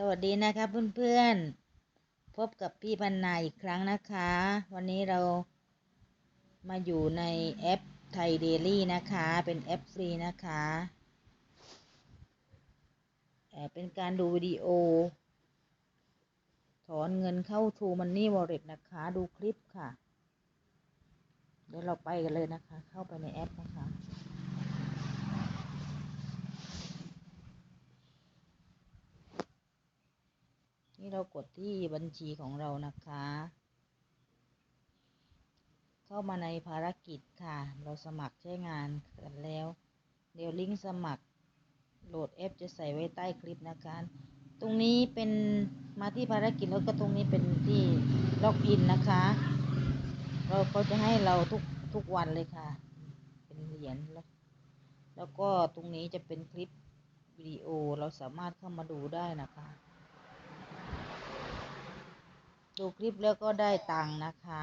สวัสดีนะคะเพื่อนๆ พบกับพี่พันนาอีกครั้งนะคะ วันนี้เรามาอยู่ในแอปไทยเดลี่นะคะ เป็นแอปฟรีนะคะเอ่อเป็นการดูวิดีโอ ถอนเงินเข้า True Money Wallet นะคะ ดูคลิปค่ะ เดี๋ยวเราไปกันเลยนะคะ เข้าไปในแอปนะ คะนี่เรากดที่บัญชีของเรานะคะ เข้ามาในภารกิจค่ะ เราสมัครใช้งานกันแล้ว เดี๋ยวลิงก์สมัครโหลดแอปจะใส่ไว้ใต้คลิปนะคะ ตรงนี้เป็นมาที่ภารกิจแล้วก็ตรงนี้เป็นที่ล็อกอินนะคะ เราก็จะให้เราทุกทุกวันเลยค่ะ เป็นเหรียญแล้วแล้วก็ตรงนี้จะเป็นคลิปวิดีโอเราสามารถเข้ามาดูได้นะคะ ดูคลิปแล้วก็ได้ตังค์นะคะ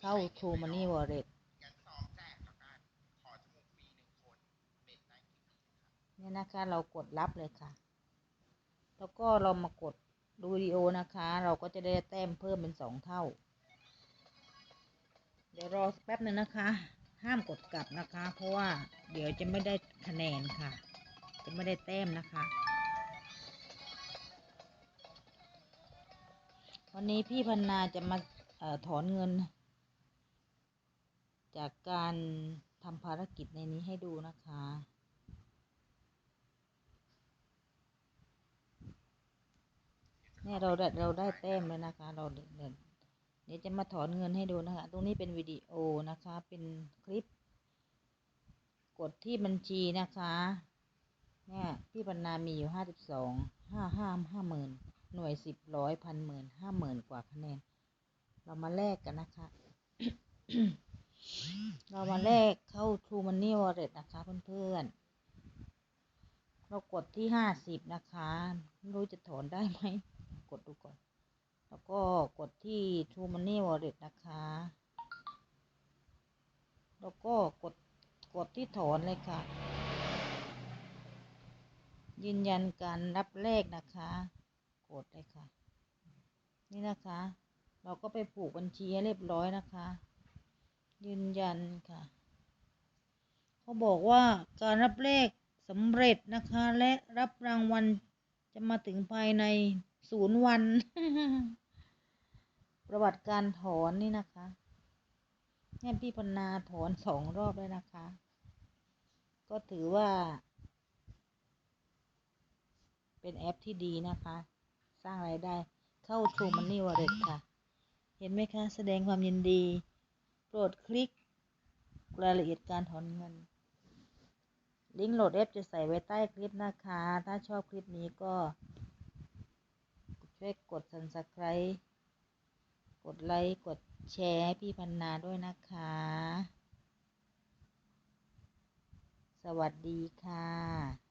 เข้า True Money Wallet เนี่ยนะคะเรากดรับเลยค่ะ แล้วก็เรามากดดูวิดีโอนะคะ เราก็จะได้แต้มเพิ่มเป็นสองเท่า เดี๋ยวรอแป๊บหนึ่งนะคะ ห้ามกดกลับนะคะ เพราะว่าเดี๋ยวจะไม่ได้คะแนนค่ะ จะไม่ได้แต้มนะคะ วันนี้พี่พันนาจะมาอถอนเงิน จากการทำภารกิจในนี้ให้ดูนะคะ เนี่ยเราได้เราได้แต้มแล้วนะคะ เราเดี๋ยวเดี๋ยวเดี๋ยวจะมาถอนเงินให้ดูนะคะ ตรงนี้เป็นวิดีโอนะคะ เป็นคลิป กดที่บัญชีนะคะ เนี่ยพี่พันนามีอยู่ห้าสิบสองห้าห้าห้าหมื่น หน่วยสิบร้อยพันหมื่นห้าหมื่นกว่าคะแนน เรามาแลกกันนะคะ เรามาแลกเข้า True Money Wallet นะคะเพื่อนๆ เรากดที่ห้าสิบนะคะไม่รู้จะถอนได้ไหม กดดูก่อน แล้วก็กดที่ True Money Wallet นะคะ แล้วก็กดกดที่ถอนเลยค่ะ ยืนยันการรับเลขนะคะ กดเลยค่ะ นี่นะคะ เราก็ไปผูกบัญชีให้เรียบร้อยนะคะ ยืนยันค่ะ เขาบอกว่าการรับเลขสำเร็จนะคะ และรับรางวัลจะมาถึงภายในศูนย์วัน ประวัติการถอนนี่นะคะเนี่ยพี่พนาถอนสองรอบแล้วนะคะ ก็ถือว่า เป็นแอปที่ดีนะคะ สร้างไรายได้ เข้า True Money Wallet ค่ะ เห็นไหมคะ แสดงความยินดี โปรดคลิกรายละเอียดการถอนเงิน ลิงก์โหลดแอปจะใส่ไว้ใต้คลิปนะคะ ถ้าชอบคลิปนี้ก็ ช่วยกด subscribe กดไลค์กดแชร์ให้พี่พันนาด้วยนะคะ สวัสดีค่ะ